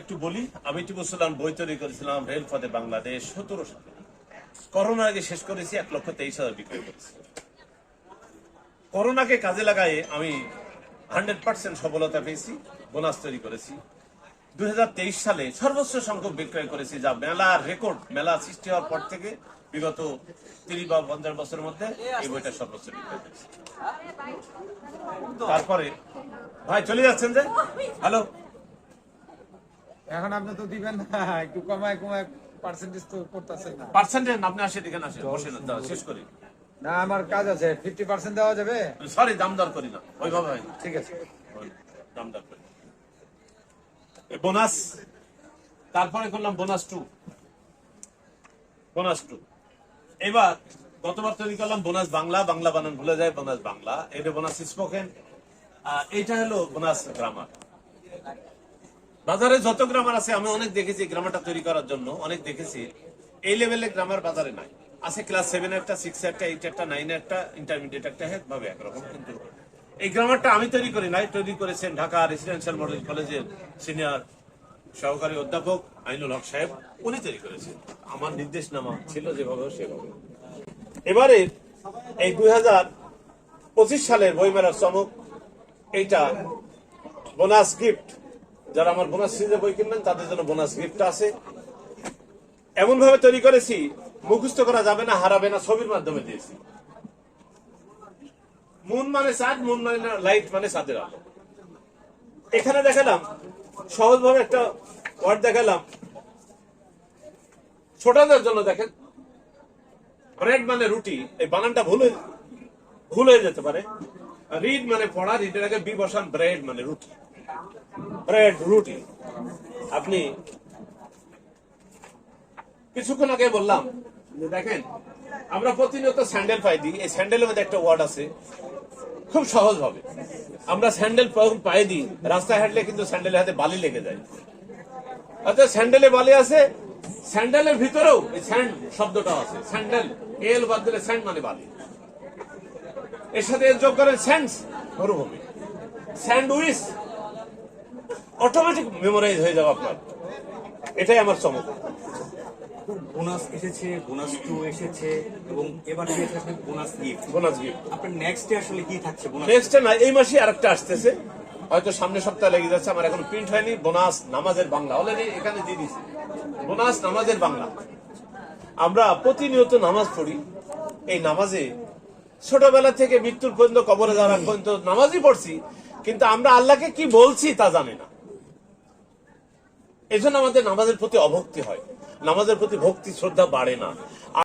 একটু বলি, আমি টিপু সুলতান বই তৈরি করেছিলাম রেলপথে বাংলাদেশ সতেরো সালে। করোনার আগে শেষ করেছি, এক লক্ষ তেইশ হাজার বিক্রয় করেছি। করোনাকে কাজে লাগায়ে আমি হান্ড্রেড পার্সেন্ট সফলতা পেয়েছি, বোনাস তৈরি করেছি। দুই সালে সর্বোচ্চ সংখ্যক বিক্রয় করেছি, যা মেলার রেকর্ড, মেলা সৃষ্টি হওয়ার পর থেকে বিগত তিরিশ বা পঞ্চাশ বছরের মধ্যে এই বইটা সর্বোচ্চ বিক্রয় করেছি। তারপরে, ভাই চলে যাচ্ছেন যে? হ্যালো এখন আপনি তো দিবেন না একটু কমায় কমায় পার্সেন্টেজ তো করতেছেন না। পার্সেন্টেজ আপনি আসেন এখানে আসেন বসেন শেষ করি। না আমার কাজ আছে ফিফটি পার্সেন্ট দেওয়া যাবে? সরি দাম দর করি না ওইভাবে হয় ঠিক আছে। দাম দর করি। এ বোনাস তারপরে করলাম বোনাস টু বোনাস টু এবার গতবার তৈরি করলাম বোনাস বাংলা বাংলা বানান ভুলে যায় বোনাস বাংলা। এটা বোনাস স্পোকেন এইটা হলো বোনাস গ্রামার বাজারে যত গ্রামার আছে, আমি অনেক দেখেছি গ্রামারটা তৈরি করার জন্য, অনেক দেখেছি। এই লেভেলের গ্রামার বাজারে নাই। আছে ক্লাস সেভেন একটা সিক্স একটা এইট একটা নাইন একটা ইন্টারমিডিয়েট একটা এক ভাবে একরকম, কিন্তু এই গ্রামারটা আমি তৈরি করি নাই। তৈরি করেছেন ঢাকা রেসিডেন্সিয়াল মডেল কলেজের সিনিয়র সহকারী অধ্যাপক আইনুল হক সাহেব। উনি তৈরি করেছেন। আমার নির্দেশনামা ছিল যেভাবে, সেভাবে। এবারে এই দুই হাজার পঁচিশ সালের বইমেলার চমক, এইটা বোনাস গিফট যারা আমার বোনাস সিরিজে বই কিনবেন, তাদের জন্য বোনাস গিফট আছে। এমন ভাবে তৈরি করেছি, মুখস্থ করা যাবে না, হারাবে না, ছবির মাধ্যমে দিয়েছি। মুন মানে চাঁদ মুন মানে লাইট মানে চাঁদের আলো। এখানে দেখালাম, সহজভাবে একটা ওয়ার্ড দেখালাম। ছোটদের জন্য দেখেন ব্রেড মানে রুটি, এই বানানটা ভুল ভুল হয়ে যেতে পারে। রিড মানে পড়া রিডের আগে বি বসান ব্রেড মানে রুটি। ব্রেড রুটি আপনি কিছুক্ষণ আগে বললাম যে দেখেন, আমরা প্রতিনিয়ত স্যান্ডেল পাই দিই। এই স্যান্ডেলের মধ্যে একটা ওয়ার্ড আছে, খুব সহজ হবে। আমরা স্যান্ডেল পায়ে দিই, রাস্তায় হাঁটলে কিন্তু স্যান্ডেলের হাতে বালি লেগে যায়। অর্থাৎ স্যান্ডেলে বালি আছে, স্যান্ডেলের ভিতরেও এই স্যান্ড শব্দটা আছে। স্যান্ডেল, এল বাদ দিলে স্যান্ড মানে বালি। এর সাথে যোগ করেন স্যান্ডস, মরুভূমি। স্যান্ডউইচ অটোমেটিক মেমোরাইজ হয়ে যাবে আপনার। এটাই আমার চমক। বোনাস এসেছে বোনাস টু এসেছে এবং এবার বোনাস গিফট বোনাস গিফট আপনার নেক্সটে আসলে কি থাকছে বোনাস নেক্সট না এই মাসে আরেকটা আসতেছে। হয়তো সপ্তাহে লেগে যাচ্ছে আমার এখন প্রিন্ট হয়নি। বোনাস নামাজের বাংলা। অলরেডি এখানে দিয়ে দিচ্ছি বোনাস নামাজের বাংলা। আমরা প্রতিনিয়ত নামাজ পড়ি। এই নামাজে ছোটবেলা থেকে মৃত্যুর পর্যন্ত কবরে যাওয়ার পর্যন্ত নামাজই পড়ছি। কিন্তু আমরা আল্লাহকে কি বলছি তা জানি না। এজন্য আমাদের নামাজের প্রতি অভক্তি হয়। নামাজের প্রতি ভক্তি শ্রদ্ধা বাড়ে না।